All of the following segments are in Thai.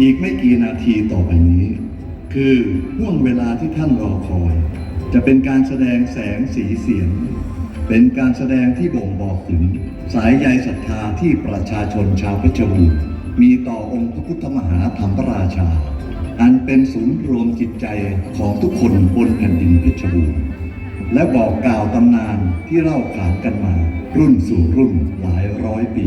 อีกไม่กี่นาทีต่อไปนี้ คือห่วงเวลาที่ท่านรอคอย จะเป็นการแสดงแสงสีเสียง เป็นการแสดงที่บ่งบอกถึง สายใยศรัทธาที่ประชาชนชาวเพชรบูรณ์มีต่อองค์พระพุทธมหาธรรมราชา อันเป็นศูนย์รวมจิตใจของทุกคนบนแผ่นดินเพชรบูรณ์และบอกกล่าวตำนานที่เล่าขานกันมา รุ่นสู่รุ่นหลายร้อยปี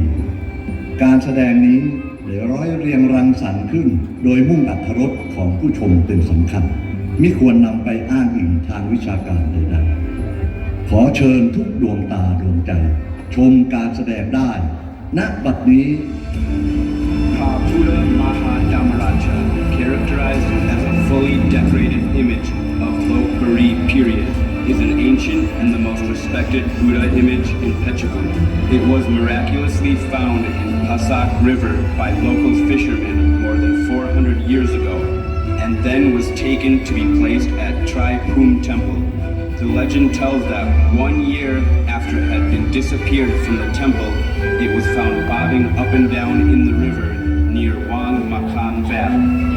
การแสดงนี้ ได้ร้อยเรียงรังสรรค์ขึ้น โดยมุ่งอัธรสของผู้ชมเป็นสำคัญมิควรนำไปอ้างอิงทางวิชาการใดๆขอเชิญทุกดวงตาดวงใจ ชมการแสดงได้ ณบัดนี้ Kaputa Mahadamaraja, characterized as a fully decorated image of Lopburi period, is an ancient and the most respected Buddha image in Phetchabun. It was miraculously found in Pasak River by local fishermen more than 400 years ago, and then was taken to be placed at Tri Pum Temple. The legend tells that one year after it had been disappeared from the temple, it was found bobbing up and down in the river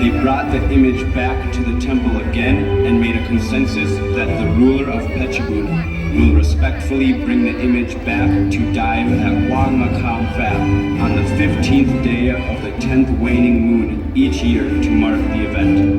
They brought the image back to the temple again and made a consensus that the ruler of Phetchabun will respectfully bring the image back to dive at Wang Makan Valley on the 15th day of the 10th waning moon each year to mark the event.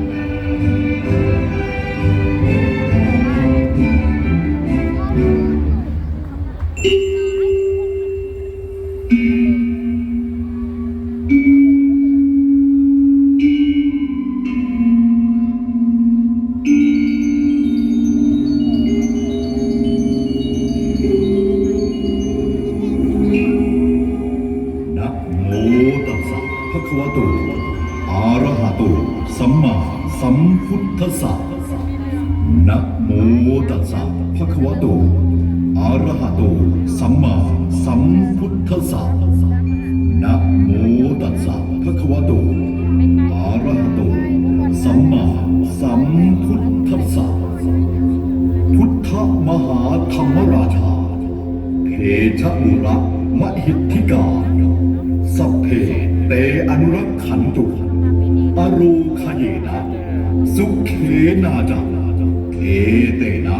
ธรรมราชา เพชรบุระมหิทธิกาสัพเพเตอนุรักขันตุอรูคเยนะสุเขนาจังเทเตนะ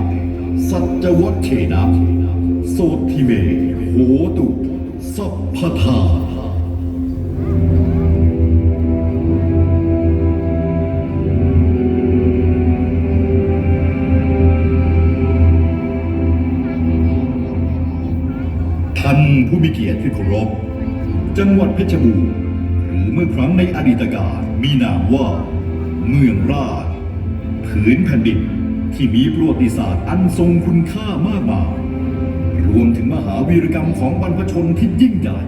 สัจวัชเชนะโสทิเมโหตุ สัพพทา จังหวัดเพชรบูรณ์หรือเมื่อครั้งในอดีตการมีนามว่า เมืองราชผืนแผ่นดินที่มีประวัติศาสตร์อันทรงคุณค่ามากมาย รวมถึงมหาวีรกรรมของบรรพชนที่ยิ่งใหญ่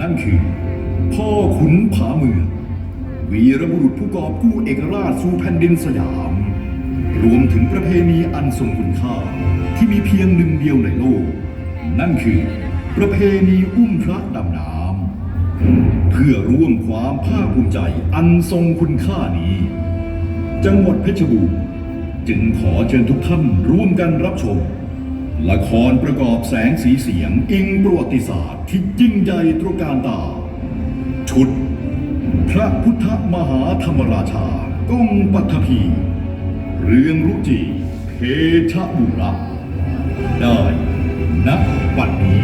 นั่นคือ พ่อขุนผาเมือง วีรบุรุษผู้กอบกู้เอกราชสู่แผ่นดินสยาม รวมถึงประเพณีอันทรงคุณค่าที่มีเพียงหนึ่งเดียวในโลก นั่นคือ ประเพณีอุ้มพระดำน้ำ เพื่อร่วมความภาคภูมิใจอันทรงคุณค่านี้ จังหวัดเพชรบูรณ์จึงขอเชิญทุกท่านร่วมกันรับชม ละครประกอบแสงสีเสียงอิงประวัติศาสตร์ที่ยิ่งใหญ่ตระการตา ชุด พระพุทธมหาธรรมราชาก้องปัทภีเรื่องรุจีเพชบุระได้นับบัดนี้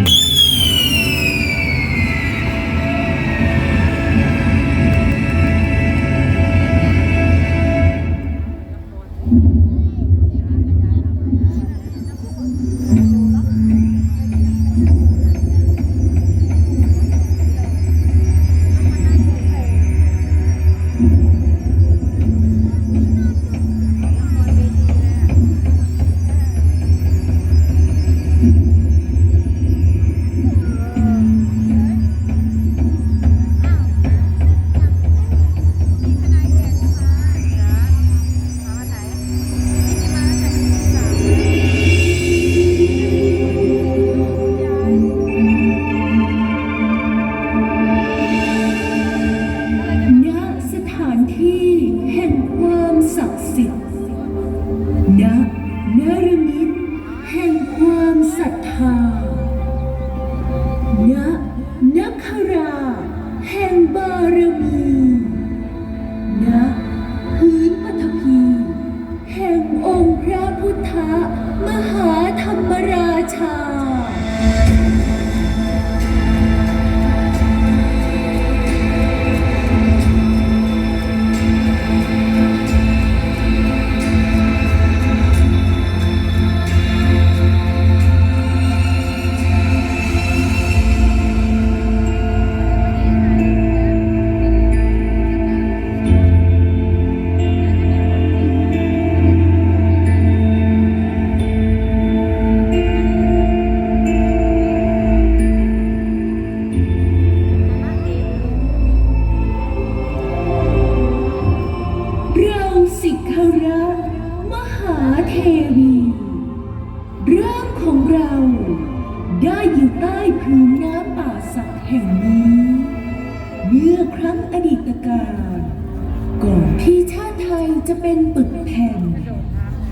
จะเป็นปึกแผ่น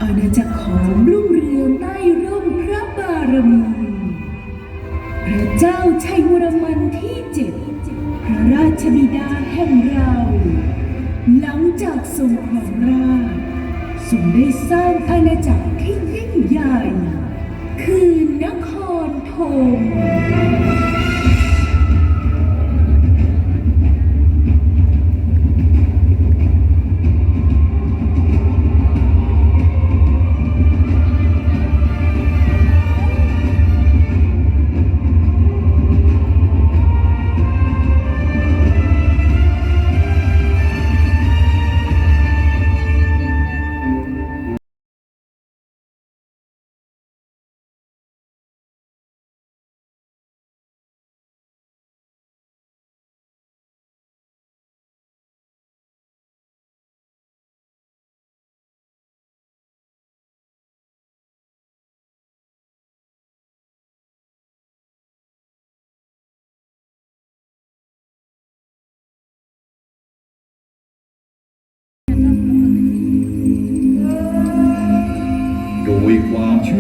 อาณาจักรของรุ่งเรืองใต้ร่มพระบารมีพระเจ้าชัยวรมันที่เจ็ดพระราชบิดาแห่งเรา หลังจากทรงครองราชทรงได้สร้างอาณาจักรที่ยิ่งใหญ่ คือนครธม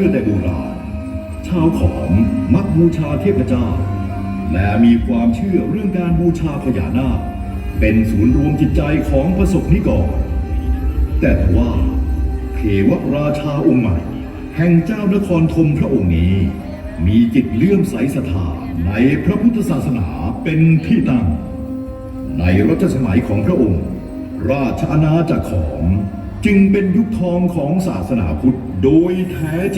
ชื่อแต่โบราณ ชาวขอมมักบูชาเทพเจ้า และมีความเชื่อเรื่องการบูชาพญานาค เป็นศูนย์รวมจิตใจของประสบนิกร แต่ว่าเทวราชาองค์ใหม่ แห่งเจ้านครธมพระองค์นี้ มีจิตเลื่อมใสศรัทธาในพระพุทธศาสนาเป็นที่ตั้ง ในรัชสมัยของพระองค์ ราชอาณาจักรของจึงเป็นยุคทองของศาสนาพุทธโดยแท้จริง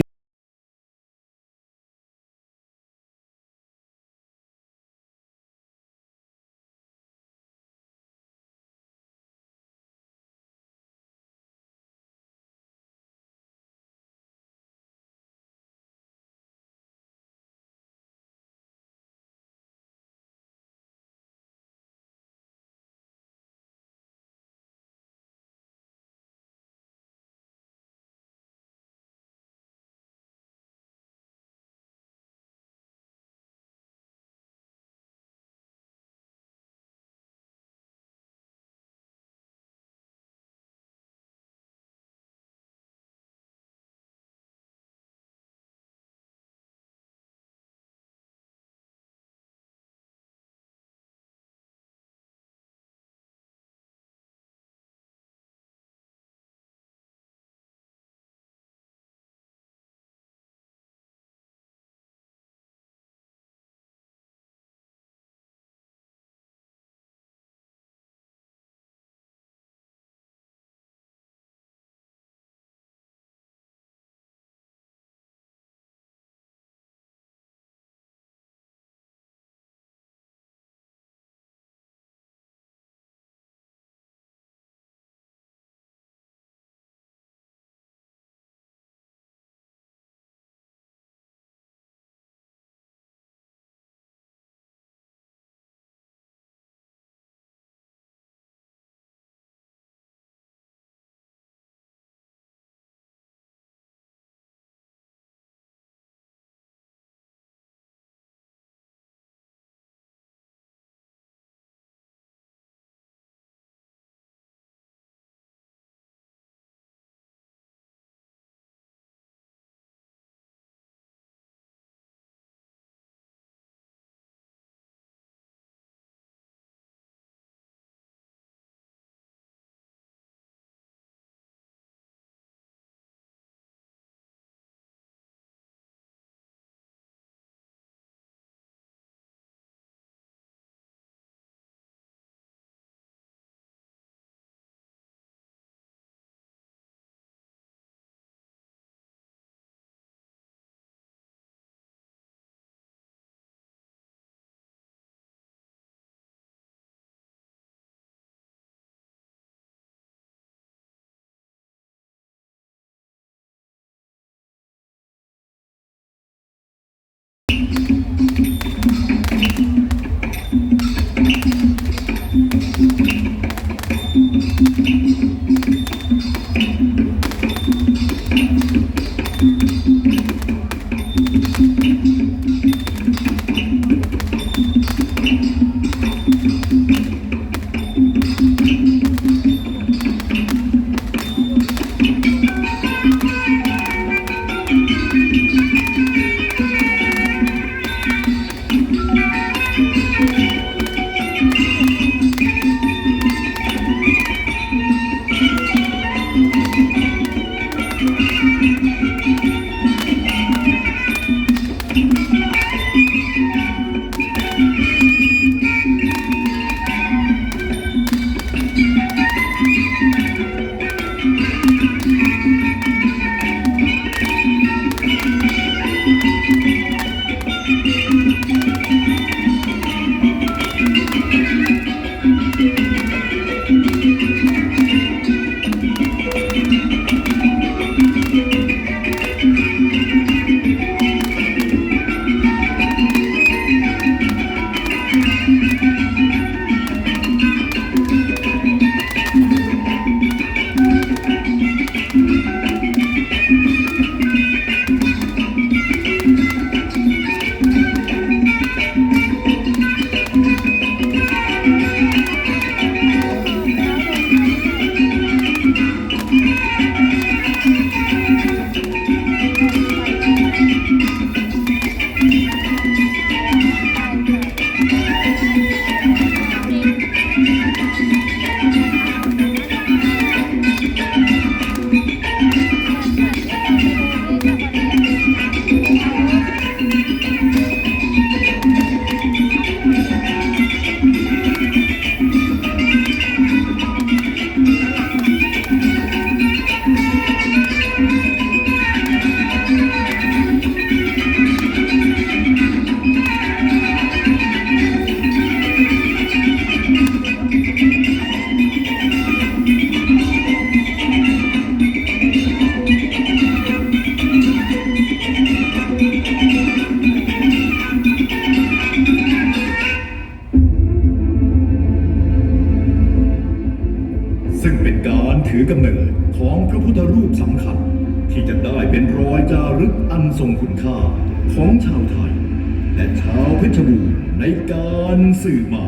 สื่อมา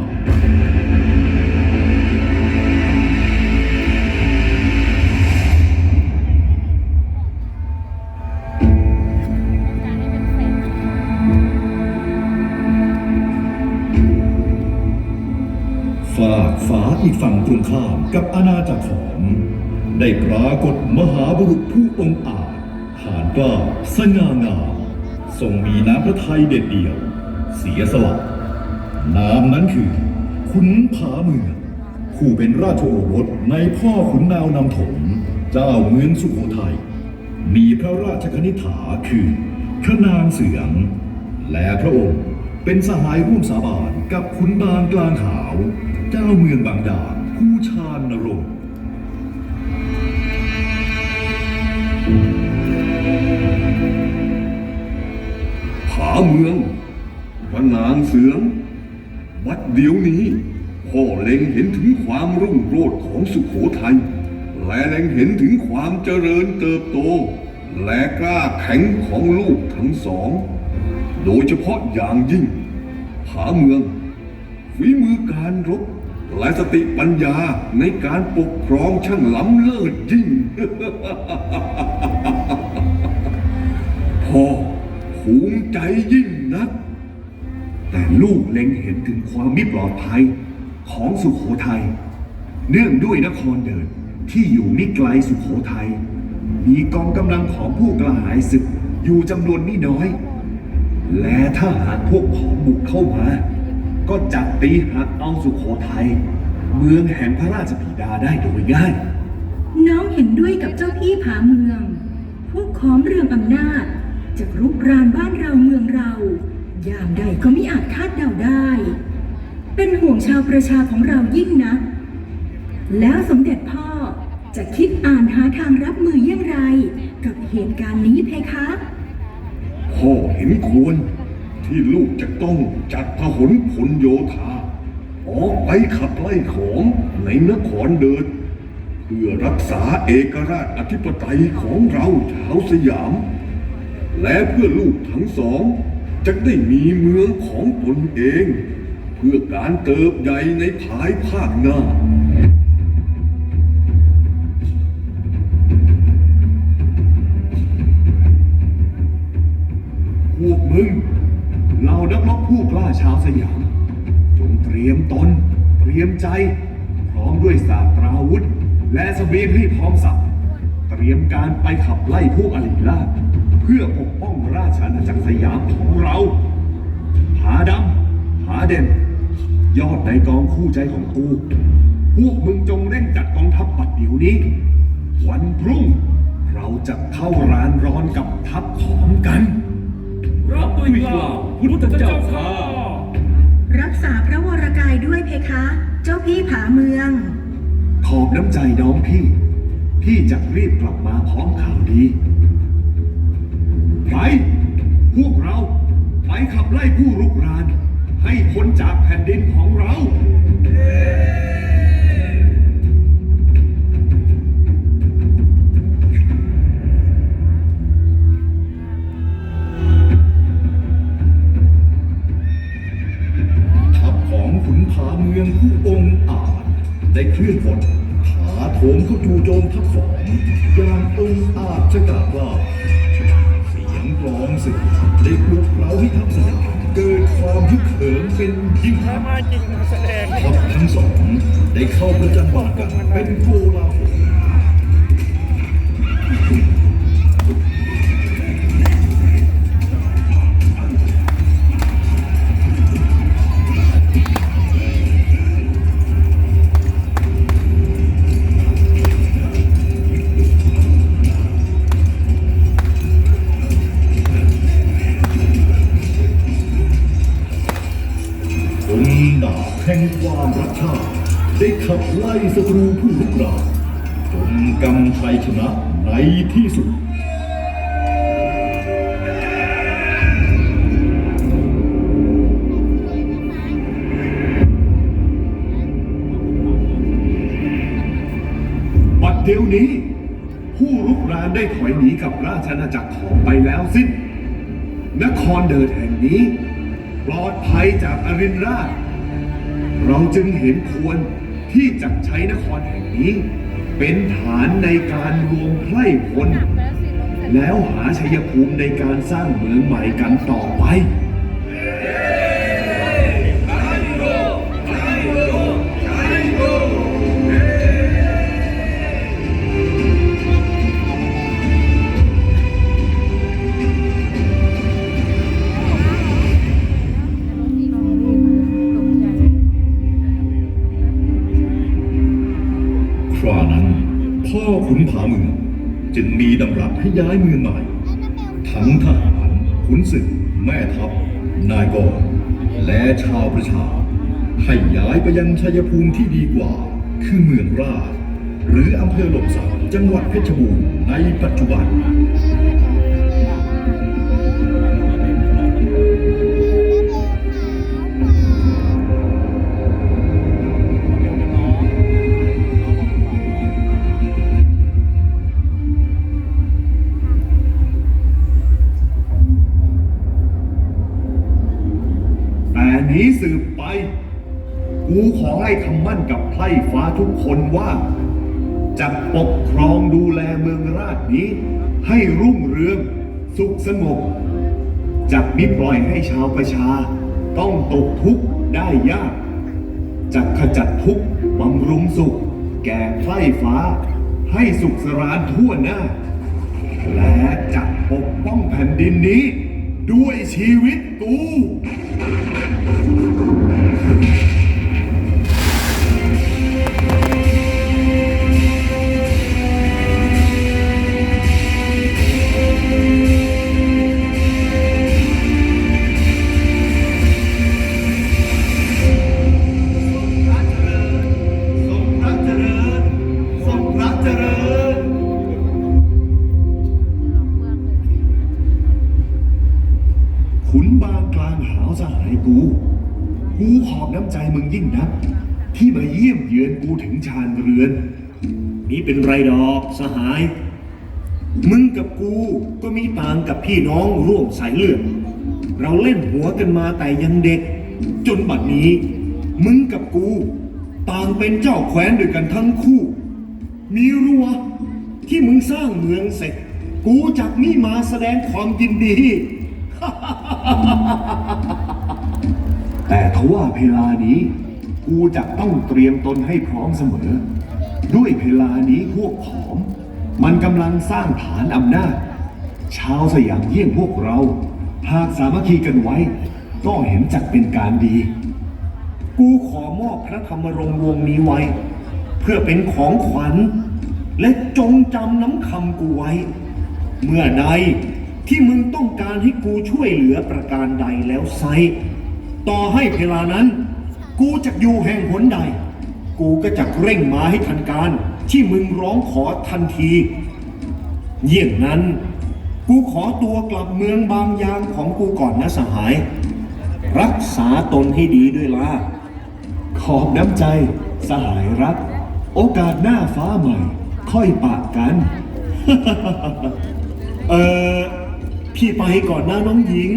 ฝากฝาอีกฝั่งตรงข้ามกับอาณาจักรของ ได้ปรากฏมหาบุรุษผู้องอาจหานกล้าสง่างามทรงมีน้ำพระทัยเด็ดเดี่ยว เสียสละ นามนั้นคือ ขุนผาเมืองผู้เป็นราชโอรสในพ่อขุนนาวนำถม เจ้าเมืองสุโขทัยมีพระราชคณิษฐาคือพระนางเสือง และพระองค์เป็นสหายร่วมสาบานกับขุนบางกลางขาว เจ้าเมืองบางดาผู้ชาญนรงค์ผาเมืองพระนางเสือง วัดเดี๋ยวนี้พ่อเล็งเห็นถึงความรุ่งโรจน์ของสุขโขทัยและเล็งเห็นถึงความเจริญเติบโต และกล้าแข็งของลูกทั้งสอง โดยเฉพาะอย่างยิ่งผาเมืองฝีมือการรบและสติปัญญาในการปกครองช่างล้ำเลิศยิ่ง พ่อภูมิใจยิ่งนัก ลูกเล็งเห็นถึงความไม่ปลอดภัยของสุขโขทัย เนื่องด้วยนครเดินที่อยู่ไม่ไกลสุขโขทัย มีกองกำลังของผู้กระหายศึกอยู่จำนวนไม่น้อย และถ้าหากพวกของบุกเข้ามา ก็จับตีหักเอาสุขโขทัย เมืองแห่งพระราชบิดาได้โดยง่าย น้องเห็นด้วยกับเจ้าพี่ผาเมือง พวกขอมเรื่องอำนาจจะรุกรานบ้านเราเมืองเรา ยามใดก็ไม่อาจคาดเดาได้ เป็นห่วงชาวประชาของเรายิ่งนะแล้วสมเด็จพ่อจะคิดอ่านหาทางรับมืออย่างไร กับเหตุการณ์นี้เพคะ พ่อเห็นควรที่ลูกจะต้องจัดพหลพลโยธา ออกไปขับไล่ของในนครเดิน เพื่อรักษาเอกราชอธิปไตยของเราชาวสยาม และเพื่อลูกทั้งสอง จะได้มีเมืองของตนเอง เพื่อการเติบใหญ่ในภายภาคหน้า พวกมึงเรานักรบผู้กล้าชาวสยาม จงเตรียมตน เตรียมใจ พร้อมด้วยสาตราวุธ และเสบียงให้พร้อมสับ รียมการไปขับไล่พวกอริล่าชเพื่อปกป้องราชอาณาจักรสยามของเราผาดำผาเด่น ยอดในกองคู่ใจของกู พวกมึงจงเร่งจัดกองทัพปัดเดี๋ยวนี้ วันพรุ่ง เราจะเข้ารานร้อนกับทัพของกัน รับด้วยเกล้าวพุทธเจ้าข้ารักษาพระวรกายด้วยเพคะ เจ้าพี่ผาเมือง ขอบน้ำใจน้องพี่ พี่จะรีบกลับมาพร้อมข่าวดี ไป พวกเราไปขับไล่ผู้รุกราน ให้พ้นจากแผ่นดินของเรา ทัพของขุนผาเมืองผู้องอาจได้เคลื่อนพลาโถมเข้าจู่โจมทัพของอย่างองค์อาจจะกล่าวว่าเสียงกลองศึกได้ปลุกเราให้ทัพสยามเกิดความฮึกเหิมเป็นยิ่งนักมาจริงแสดงทัพทั้งสองได้เข้าประจันบานกันเป็นโกลาหล รุกรานได้ถอยหนีกับราชอาณาจักรของไปแล้วสิ้น นครเดิดแห่งนี้ ปลอดภัยจากอรินราช เราจึงเห็นควรที่จะใช้นครแห่งนี้ เป็นฐานในการรวมไพร่พลแล้วหาชัยภูมิในการสร้างเมืองใหม่กันต่อไป ให้ย้ายเมืองใหม่ทั้งทหารขุนศึก แม่ทัพ นายกองและชาวประชา ให้ย้ายไปยังชัยภูมิที่ดีกว่า คือเมืองราช หรืออำเภอหล่มสักจังหวัดเพชรบูรณ์ในปัจจุบัน นี้สืบไป กูขอให้คำมั่นกับไพร่ฟ้าทุกคนว่า จะปกครองดูแลเมืองราชนี้ ให้รุ่งเรือง สุขสงบจะมิปล่อยให้ชาวประชา ต้องตกทุกข์ได้ยากจะขจัดทุกข์บำรุงสุข แก่ไพร่ฟ้า ให้สุขสรานทั่วหน้า และจะปกป้องแผ่นดินนี้ ด้วยชีวิตกู ขุนบางกลางหาวสหายกู กูขอบน้ำใจมึงยิ่งนัก ที่มาเยี่ยมเยือนกูถึงชานเรือน นี่เป็นไรดอกสหาย มึงกับกูก็มีต่างกับพี่น้องร่วมสายเลือด เราเล่นหัวกันมาแต่ยังเด็ก จนบัดนี้ มึงกับกู ต่างเป็นเจ้าแคว้นด้วยกันทั้งคู่ มีรั้วที่มึงสร้างเมืองเสร็จ กูจากนี่มาแสดงความยินดี แต่ทว่าเพลานี้ กูจะต้องเตรียมตนให้พร้อมเสมอ ด้วยเพลานี้พวกผอม มันกำลังสร้างฐานอำนาจ ชาวสยามเยี่ยงพวกเรา หากสามัคคีกันไว้ ก็เห็นจักเป็นการดี กูขอมอบพระธรรมรงค์วงนี้ไว้ เพื่อเป็นของขวัญ และจงจำน้ำคำกูไว้ เมื่อใด ที่มึงต้องการให้กูช่วยเหลือประการใดแล้วไซต่อให้เวลานั้น กูจะอยู่แห่งหนใด กูก็จะเร่งมาให้ทันการ ที่มึงร้องขอทันที เยี่ยงนั้น กูขอตัวกลับเมืองบางยางของกูก่อนนะสหาย รักษาตนให้ดีด้วยล่ะขอบน้ำใจ สหายรัก โอกาสหน้าฟ้าใหม่ ค่อยปะกัน เออ พี่ไปก่อนนะน้องหญิง